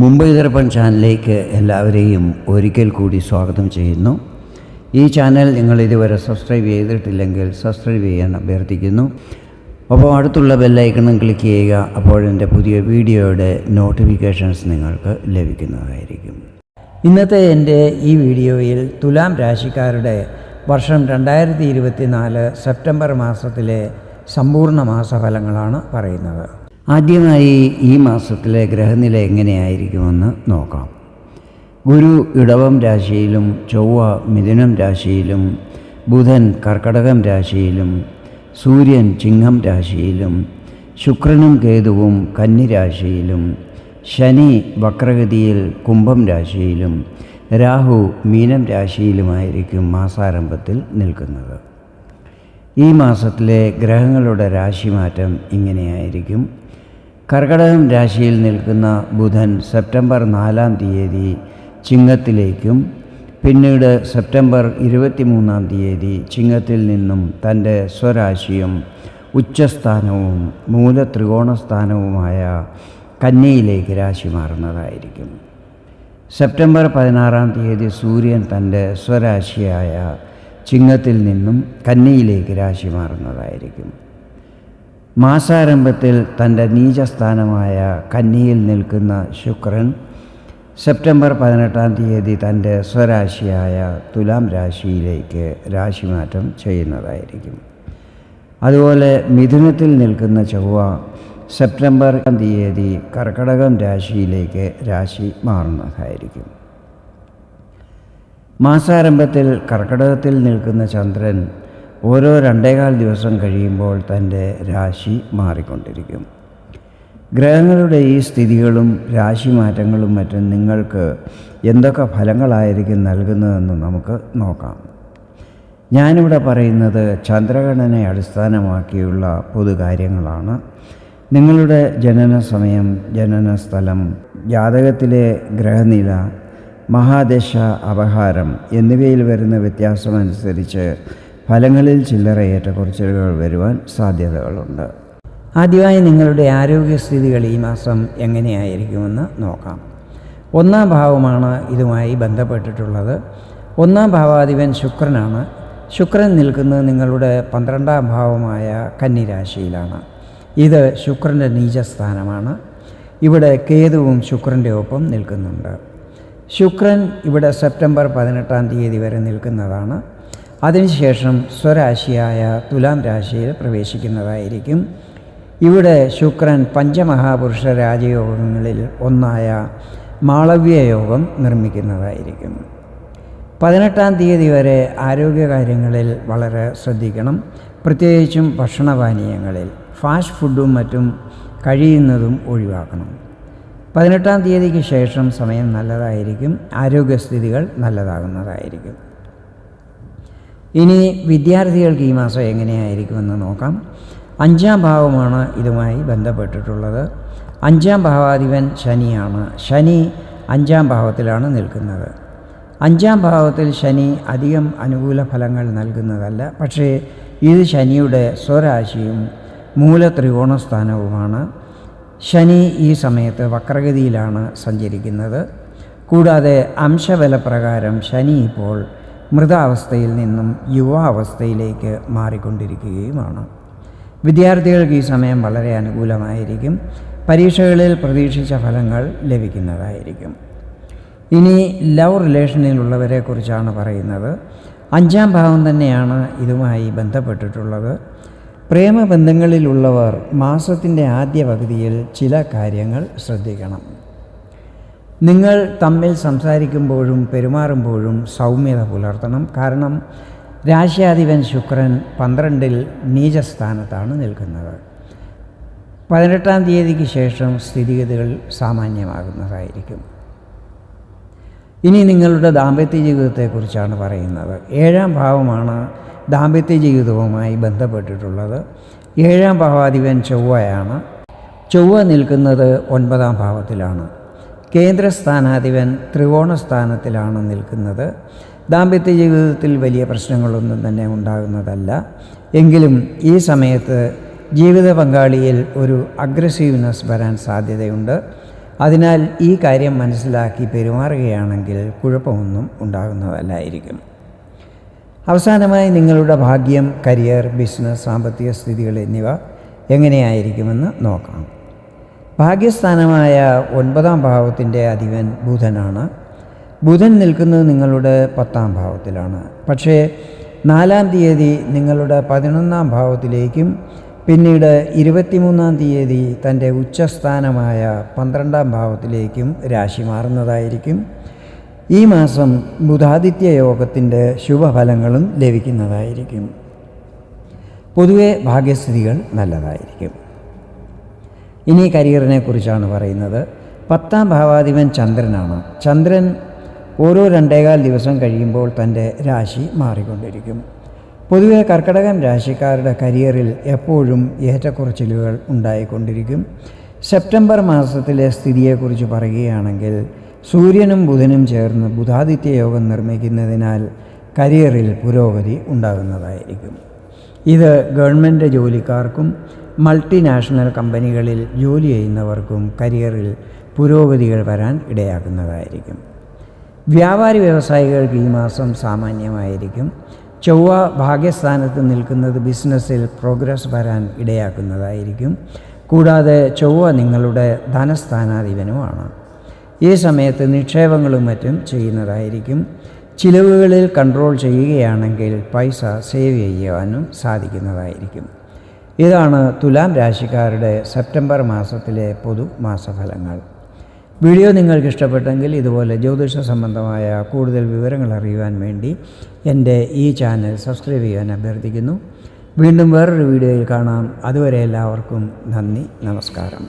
മുംബൈ ദർപ്പൺ ചാനലിലേക്ക് എല്ലാവരെയും ഒരിക്കൽ കൂടി സ്വാഗതം ചെയ്യുന്നു. ഈ ചാനൽ നിങ്ങൾ ഇതുവരെ സബ്സ്ക്രൈബ് ചെയ്തിട്ടില്ലെങ്കിൽ സബ്സ്ക്രൈബ് ചെയ്യാൻ അഭ്യർത്ഥിക്കുന്നു. അപ്പോൾ അടുത്തുള്ള ബെല്ലൈക്കണം ക്ലിക്ക് ചെയ്യുക അപ്പോഴെന്റെ പുതിയ വീഡിയോയുടെ നോട്ടിഫിക്കേഷൻസ് നിങ്ങൾക്ക് ലഭിക്കുന്നതായിരിക്കും. ഇന്നത്തെ എന്റെ ഈ വീഡിയോയിൽ തുലാം രാശിക്കാരുടെ വർഷം രണ്ടായിരത്തി ഇരുപത്തിനാല് സെപ്റ്റംബർ മാസത്തിലെ സമ്പൂർണ മാസഫലങ്ങളാണ് പറയുന്നത്. ആദ്യമായി ഈ മാസത്തിലെ ഗ്രഹനില എങ്ങനെയായിരിക്കുമെന്ന് നോക്കാം. ഗുരു ഇടവം രാശിയിലും ചൊവ്വ മിഥുനം രാശിയിലും ബുധൻ കർക്കടകം രാശിയിലും സൂര്യൻ ചിങ്ങം രാശിയിലും ശുക്രനും കേതുവും കന്നി രാശിയിലും ശനി വക്രഗതിയിൽ കുംഭം രാശിയിലും രാഹു മീനം രാശിയിലുമായിരിക്കും മാസാരംഭത്തിൽ നിൽക്കുന്നത്. ഈ മാസത്തിലെ ഗ്രഹങ്ങളുടെ രാശിമാറ്റം ഇങ്ങനെയായിരിക്കും. കർക്കടകം രാശിയിൽ നിൽക്കുന്ന ബുധൻ സെപ്റ്റംബർ നാലാം തീയതി ചിങ്ങത്തിലേക്കും പിന്നീട് സെപ്റ്റംബർ ഇരുപത്തിമൂന്നാം തീയതി ചിങ്ങത്തിൽ നിന്നും തന്റെ സ്വരാശിയും ഉച്ചസ്ഥാനവും മൂലത്രികോണസ്ഥാനവുമായ കന്നിയിലേക്ക് രാശി മാറുന്നതായിരിക്കും. സെപ്റ്റംബർ പതിനാറാം തീയതി സൂര്യൻ തന്റെ സ്വരാശിയായ ചിങ്ങത്തിൽ നിന്നും കന്നിയിലേക്ക് രാശി മാറുന്നതായിരിക്കും. മാസാരംഭത്തിൽ തന്റെ നീചസ്ഥാനമായ കന്നിയിൽ നിൽക്കുന്ന ശുക്രൻ സെപ്റ്റംബർ പതിനെട്ടാം തീയതി തന്റെ സ്വരാശിയായ തുലാം രാശിയിലേക്ക് രാശിമാറ്റം ചെയ്യുന്നതായിരിക്കും. അതുപോലെ മിഥുനത്തിൽ നിൽക്കുന്ന ചൊവ്വ സെപ്റ്റംബർ തീയതി കർക്കടകം രാശിയിലേക്ക് രാശി മാറുന്നതായിരിക്കും. മാസാരംഭത്തിൽ കർക്കടകത്തിൽ നിൽക്കുന്ന ചന്ദ്രൻ ഓരോ രണ്ടേകാൽ ദിവസം കഴിയുമ്പോൾ തന്റെ രാശി മാറിക്കൊണ്ടിരിക്കും. ഗ്രഹങ്ങളുടെ ഈ സ്ഥിതികളും രാശി മാറ്റങ്ങളും മറ്റും നിങ്ങൾക്ക് എന്തൊക്കെ ഫലങ്ങളായിരിക്കും നൽകുന്നതെന്ന് നമുക്ക് നോക്കാം. ഞാനിവിടെ പറയുന്നത് ചന്ദ്രഗണനെ അടിസ്ഥാനമാക്കിയുള്ള പൊതുകാര്യങ്ങളാണ്. നിങ്ങളുടെ ജനന സമയം ജനന സ്ഥലം ജാതകത്തിലെ ഗ്രഹനില മഹാദശ അപഹാരം എന്നിവയിൽ വരുന്ന വ്യത്യാസമനുസരിച്ച് ഫലങ്ങളിൽ ചില്ലറ ഏറ്റക്കുറച്ചിലുകൾ വരുവാൻ സാധ്യതകളുണ്ട്. ആദ്യമായി നിങ്ങളുടെ ആരോഗ്യസ്ഥിതികൾ ഈ മാസം എങ്ങനെയായിരിക്കുമെന്ന് നോക്കാം. ഒന്നാം ഭാവമാണ് ഇതുമായി ബന്ധപ്പെട്ടിട്ടുള്ളത്. ഒന്നാം ഭാവാധിപൻ ശുക്രനാണ്. ശുക്രൻ നിൽക്കുന്നത് നിങ്ങളുടെ പന്ത്രണ്ടാം ഭാവമായ കന്നിരാശിയിലാണ്. ഇത് ശുക്രന്റെ നീചസ്ഥാനമാണ്. ഇവിടെ കേതുവും ശുക്രന്റെ ഒപ്പം നിൽക്കുന്നുണ്ട്. ശുക്രൻ ഇവിടെ സെപ്റ്റംബർ പതിനെട്ടാം തീയതി വരെ നിൽക്കുന്നതാണ്. അതിനുശേഷം സ്വരാശിയായ തുലാം രാശിയിൽ പ്രവേശിക്കുന്നതായിരിക്കും. ഇവിടെ ശുക്രൻ പഞ്ചമഹാപുരുഷ രാജയോഗങ്ങളിൽ ഒന്നായ മാളവ്യ യോഗം നിർമ്മിക്കുന്നതായിരിക്കും. പതിനെട്ടാം തീയതി വരെ ആരോഗ്യകാര്യങ്ങളിൽ വളരെ ശ്രദ്ധിക്കണം. പ്രത്യേകിച്ചും ഭക്ഷണപാനീയങ്ങളിൽ ഫാസ്റ്റ് ഫുഡും മറ്റും കഴിയുന്നതും ഒഴിവാക്കണം. പതിനെട്ടാം തീയതിക്ക് ശേഷം സമയം നല്ലതായിരിക്കും. ആരോഗ്യസ്ഥിതികൾ നല്ലതാകുന്നതായിരിക്കും. ഇനി വിദ്യാർത്ഥികൾക്ക് ഈ മാസം എങ്ങനെയായിരിക്കുമെന്ന് നോക്കാം. അഞ്ചാം ഭാവമാണ് ഇതുമായി ബന്ധപ്പെട്ടിട്ടുള്ളത്. അഞ്ചാം ഭാവാധിപൻ ശനിയാണ്. ശനി അഞ്ചാം ഭാവത്തിലാണ് നിൽക്കുന്നത്. അഞ്ചാം ഭാവത്തിൽ ശനി അധികം അനുകൂല ഫലങ്ങൾ നൽകുന്നതല്ല. പക്ഷേ ഇത് ശനിയുടെ സ്വരാശിയും മൂല മൂലത്രികോണസ്ഥാനവുമാണ്. ശനി ഈ സമയത്ത് വക്രഗതിയിലാണ് സഞ്ചരിക്കുന്നത്. കൂടാതെ അംശബലപ്രകാരം ശനി ഇപ്പോൾ മൃതാവസ്ഥയിൽ നിന്നും യുവാവസ്ഥയിലേക്ക് മാറിക്കൊണ്ടിരിക്കുകയുമാണ്. വിദ്യാർത്ഥികൾക്ക് ഈ സമയം വളരെ അനുകൂലമായിരിക്കും. പരീക്ഷകളിൽ പ്രതീക്ഷിച്ച ഫലങ്ങൾ ലഭിക്കുന്നതായിരിക്കും. ഇനി ലവ് റിലേഷനിലുള്ളവരെ കുറിച്ചാണ് പറയുന്നത്. അഞ്ചാം ഭാവം തന്നെയാണ് ഇതുമായി ബന്ധപ്പെട്ടിട്ടുള്ളത്. പ്രേമബന്ധങ്ങളിലുള്ളവർ മാസത്തിന്റെ ആദ്യ പകുതിയിൽ ചില കാര്യങ്ങൾ ശ്രദ്ധിക്കണം. നിങ്ങൾ തമ്മിൽ സംസാരിക്കുമ്പോഴും പെരുമാറുമ്പോഴും സൗമ്യത പുലർത്തണം. കാരണം രാശ്യാധിപൻ ശുക്രൻ പന്ത്രണ്ടിൽ നീചസ്ഥാനത്താണ് നിൽക്കുന്നത്. പതിനെട്ടാം തീയതിക്ക് ശേഷം സ്ഥിതിഗതികൾ സാമാന്യമാകുന്നതായിരിക്കും. ഇനി നിങ്ങളുടെ ദാമ്പത്യ ജീവിതത്തെക്കുറിച്ചാണ് പറയുന്നത്. ഏഴാം ഭാവമാണ് ദാമ്പത്യ ജീവിതവുമായി ബന്ധപ്പെട്ടിട്ടുള്ളത്. ഏഴാം ഭാവാധിപൻ ചൊവ്വയാണ്. ചൊവ്വ നിൽക്കുന്നത് ഒൻപതാം ഭാവത്തിലാണ്. കേന്ദ്രസ്ഥാനാധിപൻ ത്രികോണ സ്ഥാനത്തിലാണ് നിൽക്കുന്നത്. ദാമ്പത്യ ജീവിതത്തിൽ വലിയ പ്രശ്നങ്ങളൊന്നും തന്നെ ഉണ്ടാകുന്നതല്ല. എങ്കിലും ഈ സമയത്ത് ജീവിത പങ്കാളിയിൽ ഒരു അഗ്രസീവ്നെസ് വരാൻ സാധ്യതയുണ്ട്. അതിനാൽ ഈ കാര്യം മനസ്സിലാക്കി പെരുമാറുകയാണെങ്കിൽ കുഴപ്പമൊന്നും ഉണ്ടാകുന്നതല്ലായിരിക്കും. അവസാനമായി നിങ്ങളുടെ ഭാഗ്യം കരിയർ ബിസിനസ് സാമ്പത്തിക സ്ഥിതികൾ എന്നിവ എങ്ങനെയായിരിക്കുമെന്ന് നോക്കാം. ഭാഗ്യസ്ഥാനമായ ഒൻപതാം ഭാവത്തിന്റെ അധിപൻ ബുധനാണ്. ബുധൻ നിൽക്കുന്നത് നിങ്ങളുടെ പത്താം ഭാവത്തിലാണ്. പക്ഷേ നാലാം തീയതി നിങ്ങളുടെ പതിനൊന്നാം ഭാവത്തിലേക്കും പിന്നീട് ഇരുപത്തിമൂന്നാം തീയതി തന്റെ ഉച്ചസ്ഥാനമായ പന്ത്രണ്ടാം ഭാവത്തിലേക്കും രാശി മാറുന്നതായിരിക്കും. ഈ മാസം ബുധാദിത്യ യോഗത്തിന്റെ ശുഭഫലങ്ങളും ലഭിക്കുന്നതായിരിക്കും. പൊതുവെ ഭാഗ്യസ്ഥിതികൾ നല്ലതായിരിക്കും. ഇനി കരിയറിനെ കുറിച്ചാണ് പറയുന്നത്. പത്താം ഭാവാധിപൻ ചന്ദ്രനാണ്. ചന്ദ്രൻ ഓരോ രണ്ടേകാൽ ദിവസം കഴിയുമ്പോൾ തന്റെ രാശി മാറിക്കൊണ്ടിരിക്കും. പൊതുവെ കർക്കടകം രാശിക്കാരുടെ കരിയറിൽ എപ്പോഴും ഏറ്റക്കുറച്ചിലുകൾ ഉണ്ടായിക്കൊണ്ടിരിക്കും. സെപ്റ്റംബർ മാസത്തിലെ സ്ഥിതിയെക്കുറിച്ച് പറയുകയാണെങ്കിൽ സൂര്യനും ബുധനും ചേർന്ന് ബുധാദിത്യ യോഗം നിർമ്മിക്കുന്നതിനാൽ കരിയറിൽ പുരോഗതി ഉണ്ടാകുന്നതായിരിക്കും. ഇത് ഗവൺമെന്റ് ജോലിക്കാർക്കും മൾട്ടിനാഷണൽ കമ്പനികളിൽ ജോലി ചെയ്യുന്നവർക്കും കരിയറിൽ പുരോഗതികൾ വരാൻ ഇടയാക്കുന്നതായിരിക്കും. വ്യാപാരി വ്യവസായികൾക്ക് ഈ മാസം സാമാന്യമായിരിക്കും. ചൊവ്വ ഭാഗ്യസ്ഥാനത്ത് നിൽക്കുന്നത് ബിസിനസ്സിൽ പ്രോഗ്രസ് വരാൻ ഇടയാക്കുന്നതായിരിക്കും. കൂടാതെ ചൊവ്വ നിങ്ങളുടെ ധനസ്ഥാനാധിപനുമാണ്. ഈ സമയത്ത് നിക്ഷേപങ്ങളും മറ്റും ചെയ്യുന്നതായിരിക്കും. ചിലവുകളിൽ കൺട്രോൾ ചെയ്യുകയാണെങ്കിൽ പൈസ സേവ് ചെയ്യുവാനും സാധിക്കുന്നതായിരിക്കും. ഇതാണ് തുലാം രാശിക്കാരുടെ സെപ്റ്റംബർ മാസത്തിലെ പൊതു മാസഫലങ്ങൾ. വീഡിയോ നിങ്ങൾക്ക് ഇഷ്ടപ്പെട്ടെങ്കിൽ ഇതുപോലെ ജ്യോതിഷ സംബന്ധമായ കൂടുതൽ വിവരങ്ങൾ അറിയുവാൻ വേണ്ടി എന്റെ ഈ ചാനൽ സബ്സ്ക്രൈബ് ചെയ്യാൻ അഭ്യർത്ഥിക്കുന്നു. വീണ്ടും വേറൊരു വീഡിയോയിൽ കാണാം. അതുവരെ എല്ലാവർക്കും നന്ദി നമസ്കാരം.